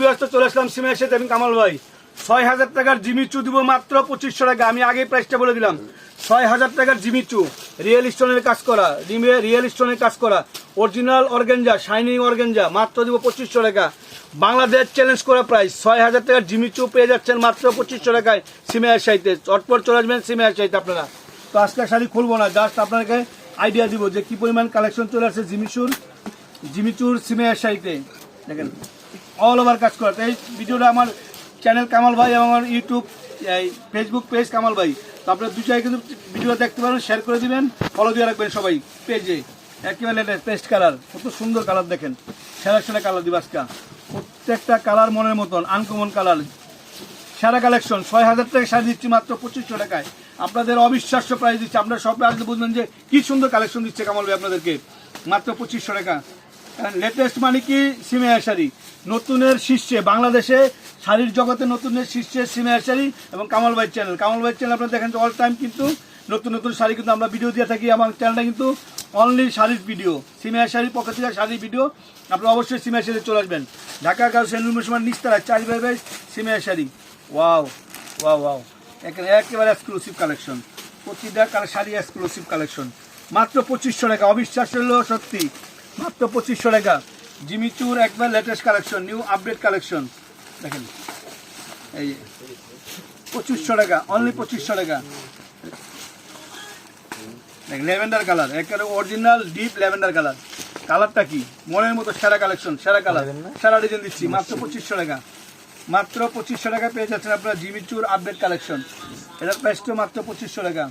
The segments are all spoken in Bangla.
ব্যস্ত চলে আসলাম সিমে এসে দেবেন কামাল ভাই। ছয় হাজার টাকার জিমিচু দিব মাত্র পঁচিশশো টাকা। আমি আগে প্রাইসটা বলে দিলাম। ছয় হাজার টাকার জিমিচু রিয়েল স্টোনের কাজ করা রিয়েল স্টোনের কাজ করা অরিজিনাল অর্গেঞ্জা শাইনিং অর্গেঞ্জা মাত্র দিব পঁচিশশো টাকা। বাংলাদেশ চ্যালেঞ্জ করা প্রাইস ছয় হাজার টাকার জিমিচু পেয়ে যাচ্ছেন মাত্র পঁচিশশো টাকায় সিমে সাইতে চটপট চলে আসবেন সিমে সাইতে আপনারা। তো আজকে শাড়ি খুলবো না জাস্ট আপনাকে আইডিয়া দিব যে কি পরিমাণ কালেকশন চলে আসছে জিমিচুর জিমিচুর সিমে সাইতে দেখেন। অল ওভার কাজ করা। এই ভিডিওটা আমার চ্যানেল কামাল ভাই এবং আমার ইউটিউব এই ফেসবুক পেজ কামাল ভাই। তো আপনারা দু জায়গায় কিন্তু ভিডিও দেখতে পারেন শেয়ার করে দিবেন ফলো দিয়ে রাখবেন সবাই পেজে একেবারে পেস্ট কালার কত সুন্দর কালার দেখেন। সেরা সেরা কালার দিব আজকে। প্রত্যেকটা কালার মনের মতন আনকমন কালার সেরা কালেকশন ছয় হাজার টাকা শাড়ি দিচ্ছি মাত্র পঁচিশশো টাকায়। আপনাদের অবিশ্বাস্য প্রাইস দিচ্ছে। আপনারা সব আসলে বুঝবেন যে কি সুন্দর কালেকশন দিচ্ছে কামাল ভাই আপনাদেরকে। মাত্র পঁচিশশো টাকা। লেটেস্ট মানে কি? সিমেয়া শাড়ি নতুনের শীর্ষে, বাংলাদেশে শাড়ির জগতে নতুনের শীর্ষে সিমেয়া শাড়ি এবং কামাল ভাই চ্যানেল কামাল ভাই চ্যানেল আপনারা দেখেন অল টাইম কিন্তু নতুন নতুন শাড়ি কিন্তু আমরা ভিডিও দিয়ে থাকি। আমার চ্যানেলটা কিন্তু অনলি শাড়ির ভিডিও সিমেয়া শাড়ির পক্ষ থেকে শাড়ির ভিডিও আপনারা অবশ্যই সিমেয়া শাড়ি চলে আসবেন। ঢাকা গার্ল সেন্টুল মুসলমান নিস্তারা, চার বাই বাই সিমেয়া শাড়ি ওয়াও ওয়াও ওয়াও একেবারে এক্সক্লুসিভ কালেকশন প্রতিটা শাড়ি এক্সক্লুসিভ কালেকশন মাত্র পঁচিশশো টাকা। অবিশ্বাস হলো সত্যি। মাত্র পঁচিশশো টাকা। জিমিচুর একবার latest collection new update collection দেখেন এই পঁচিশশো টাকা অনলি পঁচিশশো টাকা। দেখ ল্যাভেন্ডার কালার একেবারে অরিজিনাল ডিপ ল্যাভেন্ডার কালার কালারটা কি? মনের মতো সেরা কালেকশন সেরা কালার সেরা ডিজাইন দিচ্ছি মাত্র পঁচিশশো টাকা। মাত্র পঁচিশশো টাকা পেয়ে যাচ্ছেন আপনার জিমিচুর আপডেট কালেকশন এটার প্রাইসটা মাত্র পঁচিশশো টাকা।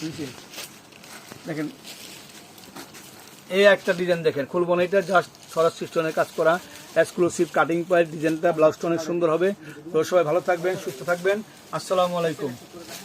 বুঝছি দেখেন এই একটা ডিজাইন দেখেন, খুলবো না, এটা জাস্ট সরাস সিস্টনের কাজ করা এক্সক্লুসিভ কাটিং পায়ের ডিজাইনটা ব্লাউজটা অনেক সুন্দর হবে। তো সবাই ভালো থাকবেন, সুস্থ থাকবেন। আসসালামু আলাইকুম।